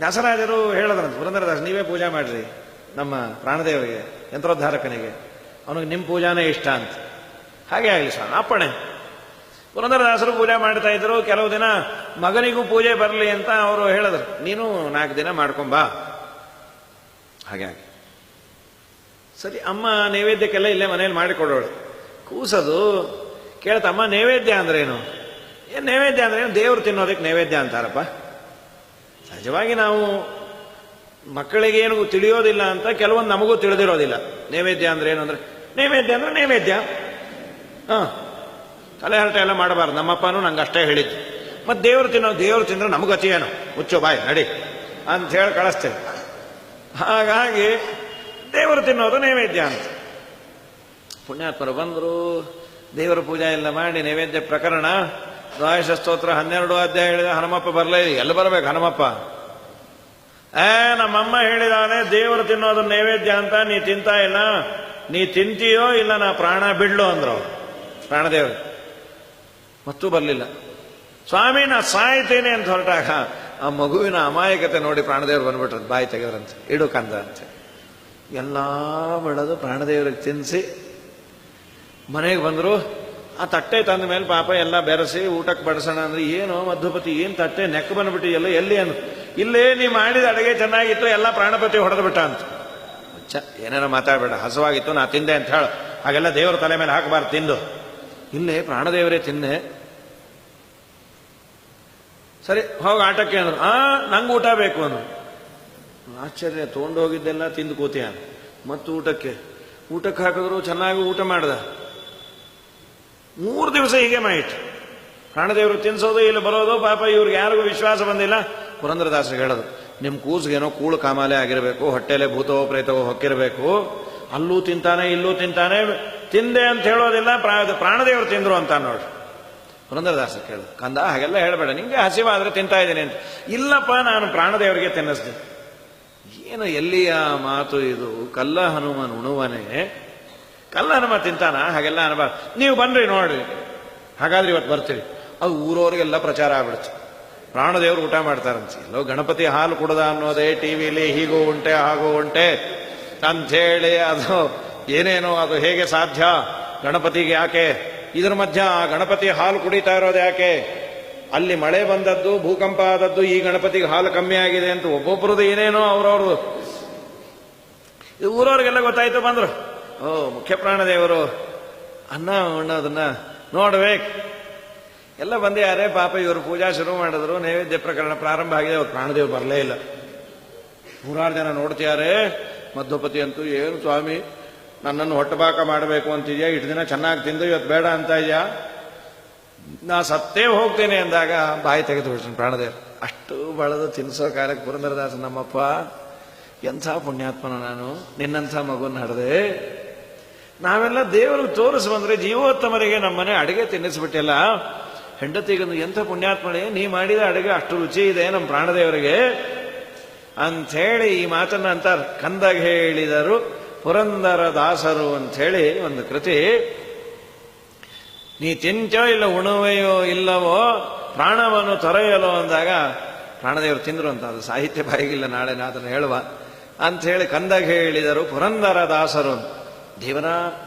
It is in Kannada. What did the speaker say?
ದಾಸರಾಜರು ಹೇಳದ್ರಂತ ಪುರಂದರದಾಸ್ ನೀವೇ ಪೂಜೆ ಮಾಡ್ರಿ ನಮ್ಮ ಪ್ರಾಣದೇವರಿಗೆ, ಯಂತ್ರೋದ್ಧಾರಕನಿಗೆ. ಅವನಿಗೆ ನಿಮ್ಮ ಪೂಜಾನೇ ಇಷ್ಟ ಅಂತ. ಹಾಗೆ ಆಗಲಿ ಸ್ವಾಮಿ, ಅಪ್ಪಣೆ. ಪುರಂದರದಾಸರು ಪೂಜೆ ಮಾಡ್ತಾ ಇದ್ರು, ಕೆಲವು ದಿನ ಮಗನಿಗೂ ಪೂಜೆ ಬರಲಿ ಅಂತ ಅವರು ಹೇಳಿದ್ರು. ನೀನು ನಾಲ್ಕು ದಿನ ಮಾಡ್ಕೊಂಬಾ ಹಾಗೆ ಆಗಿ ಸರಿ, ಅಮ್ಮ ನೈವೇದ್ಯಕ್ಕೆಲ್ಲ ಇಲ್ಲೇ ಮನೇಲಿ ಮಾಡಿಕೊಡೋಳು. ಕೂಸದು ಕೇಳ್ತಮ್ಮ ನೈವೇದ್ಯ ಅಂದ್ರೇನು? ಏನು ನೈವೇದ್ಯ ಅಂದ್ರೆ ಏನು ದೇವ್ರು ತಿನ್ನೋದಕ್ಕೆ ನೈವೇದ್ಯ ಅಂತಾರಪ್ಪ. ಸಹಜವಾಗಿ ನಾವು ಮಕ್ಕಳಿಗೆ ಏನು ತಿಳಿಯೋದಿಲ್ಲ ಅಂತ ಕೆಲವೊಂದು ನಮಗೂ ತಿಳಿದಿರೋದಿಲ್ಲ. ನೈವೇದ್ಯ ಅಂದ್ರೆ ಏನು ಅಂದ್ರೆ, ನೈವೇದ್ಯ ಅಂದ್ರೆ ನೈವೇದ್ಯ. ಹಾ. ತಲೆ ಹರಟ ಎಲ್ಲ ಮಾಡಬಾರ್ದು. ನಮ್ಮಪ್ಪನೂ ನಂಗೆ ಅಷ್ಟೇ ಹೇಳಿದ್ದು. ಮತ್ತೆ ದೇವರು ತಿನ್ನೋ, ದೇವರು ತಿಂದ್ರೆ ನಮಗೆ ಗತಿ ಏನು? ಹುಚ್ಚು ಬಾಯ್, ನಡಿ. ಅಂತ ಹೇಳಿ ಕಳಿಸ್ತೇವೆ ಹಾಗಾಗಿ ದೇವರು ತಿನ್ನೋದು ನೈವೇದ್ಯ ಅಂತ. ಪುಣ್ಯಾತ್ಮರು ಬಂದರು, ದೇವರ ಪೂಜೆ ಎಲ್ಲ ಮಾಡಿ ನೈವೇದ್ಯ ಪ್ರಕರಣ ದ್ವಾದಶ ಸ್ತೋತ್ರ ಹನ್ನೆರಡು ಅಧ್ಯಾಯ ಹೇಳಿದ ಹನುಮಪ್ಪ ಬರಲೇ ಎಲ್ಲಿ ಬರಬೇಕು ಹನುಮಪ್ಪ? ಏ, ನಮ್ಮಮ್ಮ ಹೇಳಿದಾನೆ ದೇವರು ತಿನ್ನೋದು ನೈವೇದ್ಯ ಅಂತ, ನೀ ತಿಂತಾ ಇಲ್ಲ, ನೀ ತಿಂತೀಯೋ ಇಲ್ಲ, ನಾ ಪ್ರಾಣ ಬಿಡ್ಲು ಅಂದ್ರು. ಪ್ರಾಣದೇವರು. ಮತ್ತೂ ಬರಲಿಲ್ಲ. ಸ್ವಾಮಿ, ನಾ ಸಾಯ್ತೇನೆ ಅಂತ ಹೊರಟಾಗ, ಆ ಮಗುವಿನ ಅಮಾಯಕತೆ ನೋಡಿ ಪ್ರಾಣದೇವರು ಬಂದ್ಬಿಟ್ರದ್ ಬಾಯಿ ತೆಗೆದ್ರಂತೆ, ಇಡು ಕಂದ ಅಂತ. ಎಲ್ಲ ಬೆಳೆದು ಪ್ರಾಣದೇವರಿಗೆ ತಿನ್ನಿಸಿ ಮನೆಗೆ ಬಂದರು ಆ ತಟ್ಟೆ ತಂದ ಮೇಲೆ ಪಾಪ ಎಲ್ಲ ಬೆರೆಸಿ ಊಟಕ್ಕೆ ಬಡಿಸೋಣ ಅಂದ್ರೆ ಏನು ಮಧುಪತಿ ಏನು ತಟ್ಟೆ ನೆಕ್ ಬಂದ್ಬಿಟ್ಟಿಯಲ್ಲ ಎಲ್ಲಿ ಅನ್ ಇಲ್ಲೇ ನೀ ಮಾಡಿದ ಅಡುಗೆ ಚೆನ್ನಾಗಿತ್ತು, ಎಲ್ಲ ಪ್ರಾಣಪತಿ ಹೊಡೆದು ಬಿಟ್ಟ ಅಂತ ಚ ಏನೇನೋ ಮಾತಾಡಬೇಡ, ಹಸವಾಗಿತ್ತು, ನಾ ತಿಂದೆ ಅಂತ ಹೇಳು. ಹಾಗೆಲ್ಲ ದೇವರ ತಲೆ ಮೇಲೆ ಹಾಕಬಾರ್ದು, ತಿಂದು. ಇಲ್ಲೇ ಪ್ರಾಣದೇವರೇ ತಿನ್ನೆ ಸರಿ, ಹೋಗಿ ಆಟಕ್ಕೆ ಅಂದ್ರು. ಆ, ನಂಗೆ ಊಟ ಬೇಕು ಅಂದ್ರು. ಆಶ್ಚರ್ಯ ತೊಗೊಂಡು ಹೋಗಿದ್ದೆಲ್ಲ ತಿಂದು ಕೂತಿಯ? ಮತ್ತು ಊಟಕ್ಕೆ? ಊಟಕ್ಕೆ ಹಾಕಿದ್ರು ಚೆನ್ನಾಗಿ ಊಟ ಮಾಡ್ದ. ಮೂರು ದಿವಸ ಹೀಗೆ ಮಾಯಿತು ಪ್ರಾಣದೇವರು ತಿನ್ಸೋದು ಇಲ್ಲಿ ಬರೋದು ಪಾಪ ಇವ್ರಿಗೆ ಯಾರಿಗೂ ವಿಶ್ವಾಸ ಬಂದಿಲ್ಲ. ಪುರಂದ್ರದಾಸರು ಹೇಳೋದು ನಿಮ್ಮ ಕೂಸ್ಗೇನೋ ಕೂಳು ಕಾಮಾಲೆ ಆಗಿರಬೇಕು, ಹೊಟ್ಟೆಲೆ ಭೂತವೋ ಪ್ರೇತವೋ ಹೊಕ್ಕಿರಬೇಕು. ಅಲ್ಲೂ ತಿಂತಾನೆ, ಇಲ್ಲೂ ತಿಂತಾನೆ, ತಿಂದೆ ಅಂತ ಹೇಳೋದಿಲ್ಲ, ಪ್ರಾ- ಪ್ರಾಣದೇವರು ತಿಂದರು ಅಂತ ನೋಡಿ ಪುರಂದ್ರದಾಸ ಕೇಳು, ಕಂದ, ಹಾಗೆಲ್ಲ ಹೇಳಬೇಡ ನಿಮಗೆ ಹಸಿವಾದರೆ ತಿಂತಾ ಇದ್ದೀನಿ ಅಂತ. ಇಲ್ಲಪ್ಪ, ನಾನು ಪ್ರಾಣದೇವರಿಗೆ ತಿನ್ನಿಸ್ತೀನಿ ಏನು ಎಲ್ಲಿಯ ಮಾತು ಇದು? ಕಲ್ಲ ಹನುಮನ್ ಉಣುವನೆ ಕಲ್ಲ ತಿಂತಾನ? ಹಾಗೆಲ್ಲ ಅನ್ಬಾರ್ದು ನೀವು ಬನ್ರಿ ನೋಡ್ರಿ ಹಾಗಾದ್ರೆ ಇವತ್ತು ಬರ್ತೀರಿ. ಅದು ಊರವ್ರಿಗೆಲ್ಲ ಪ್ರಚಾರ ಆಗ್ಬಿಡುತ್ತೆ. ಪ್ರಾಣದೇವರು ಊಟ ಮಾಡ್ತಾರಂತೆ. ಎಲ್ಲೋ ಗಣಪತಿ ಹಾಲು ಕುಡದ ಅನ್ನೋದೇ ಟಿವಿಲಿ ಹೀಗೂ ಉಂಟೆ, ಹಾಗೂ ಉಂಟೆ. ಅಂಥೇಳಿ ಅದು ಏನೇನೋ ಅದು ಹೇಗೆ ಸಾಧ್ಯ? ಗಣಪತಿಗೆ ಯಾಕೆ? ಇದ್ರ ಮಧ್ಯ ಗಣಪತಿ ಹಾಲು ಕುಡಿತಾ ಇರೋದು ಯಾಕೆ? ಅಲ್ಲಿ ಮಳೆ ಬಂದದ್ದು, ಭೂಕಂಪ ಆದದ್ದು, ಈ ಗಣಪತಿಗೆ ಹಾಲು ಕಮ್ಮಿ ಆಗಿದೆ ಅಂತ ಒಬ್ಬೊಬ್ಬರದ್ದು ಏನೇನೋ ಅವ್ರವ್ರದ್ದು. ಇದು ಊರವ್ರಿಗೆಲ್ಲ ಗೊತ್ತಾಯ್ತು ಬಂದ್ರು. ಓ ಮುಖ್ಯ ಪ್ರಾಣದೇವರು ಅನ್ನ ಉಣ್ಣೋದನ್ನ ನೋಡ್ಬೇಕು. ಎಲ್ಲ ಬಂದಿದ್ದಾರೆ ಪಾಪ ಇವರು ಪೂಜಾ ಶುರು ಮಾಡಿದ್ರು, ನೈವೇದ್ಯ ಪ್ರಕರಣ ಪ್ರಾರಂಭ ಆಗಿದೆ, ಅವ್ರು ಪ್ರಾಣದೇವರು ಬರಲೇ ಇಲ್ಲ. ನೂರಾರು ಜನ ನೋಡ್ತಿದ್ದಾರೆ. ಮಧ್ವಪತಿ ಅಂತೂ, ಏನು ಸ್ವಾಮಿ, ನನ್ನನ್ನು ಹೊಟ್ಟಬಾಕ ಮಾಡಬೇಕು ಅಂತಿದ್ಯಾ? ಇಷ್ಟು ದಿನ ಚೆನ್ನಾಗಿ ತಿಂದು, ಇವತ್ತು ಬೇಡ ಅಂತ ಇದೆಯಾ? ನಾ ಸತ್ತೇ ಹೋಗ್ತೇನೆ ಅಂದಾಗ, ಬಾಯಿ ತೆಗೆದು ಬಿಡ್ತೀನಿ ಪ್ರಾಣದೇವ್ ಅಷ್ಟು ಬಳದು ತಿನ್ಸೋ ಕಾಲಕ್ಕೆ ಪುರಂದರದಾಸ ನಮ್ಮಪ್ಪ, ಎಂಥ ಪುಣ್ಯಾತ್ಮನ ನಾನು. ನಿನ್ನಂಥ ಮಗುನ ಹಡ್ದೆ. ನಾವೆಲ್ಲ ದೇವರಿಗೆ ತೋರಿಸಿ ಬಂದ್ರೆ ಜೀವೋತ್ತಮರಿಗೆ ನಮ್ಮನೆ ಅಡುಗೆ ತಿನ್ನಿಸ್ಬಿಟ್ಟಿಲ್ಲ. ಹೆಂಡತಿಗೊಂದು ಎಂಥ ಪುಣ್ಯಾತ್ಮಳೆ, ನೀ ಮಾಡಿದ ಅಡುಗೆ ಅಷ್ಟು ರುಚಿ ಇದೆ ನಮ್ಮ ಪ್ರಾಣದೇವರಿಗೆ. ಅಂಥೇಳಿ ಈ ಮಾತನ್ನ ಅಂತಾರೆ. ಕಂದಾಗ ಹೇಳಿದರು, ಪುರಂದರ ದಾಸರು ಅಂಥೇಳಿ ಒಂದು ಕೃತಿ. ನೀ ತಿಂಚೋ ಇಲ್ಲ ಉಣವೆಯೋ ಇಲ್ಲವೋ, ಪ್ರಾಣವನ್ನು ತೊರೆಯಲೋ ಅಂದಾಗ ಪ್ರಾಣದೇವರು ತಿಂದರು ಅಂತ, ಅದು ಸಾಹಿತ್ಯ ಬಾಯಿಗಿಲ್ಲ, ನಾಳೆ ನಾ ಅದನ್ನು ಹೇಳುವ. ಅಂಥೇಳಿ ಕಂದಾಗ ಹೇಳಿದರು, ಪುರಂದರ ದಾಸರು ದೇವರ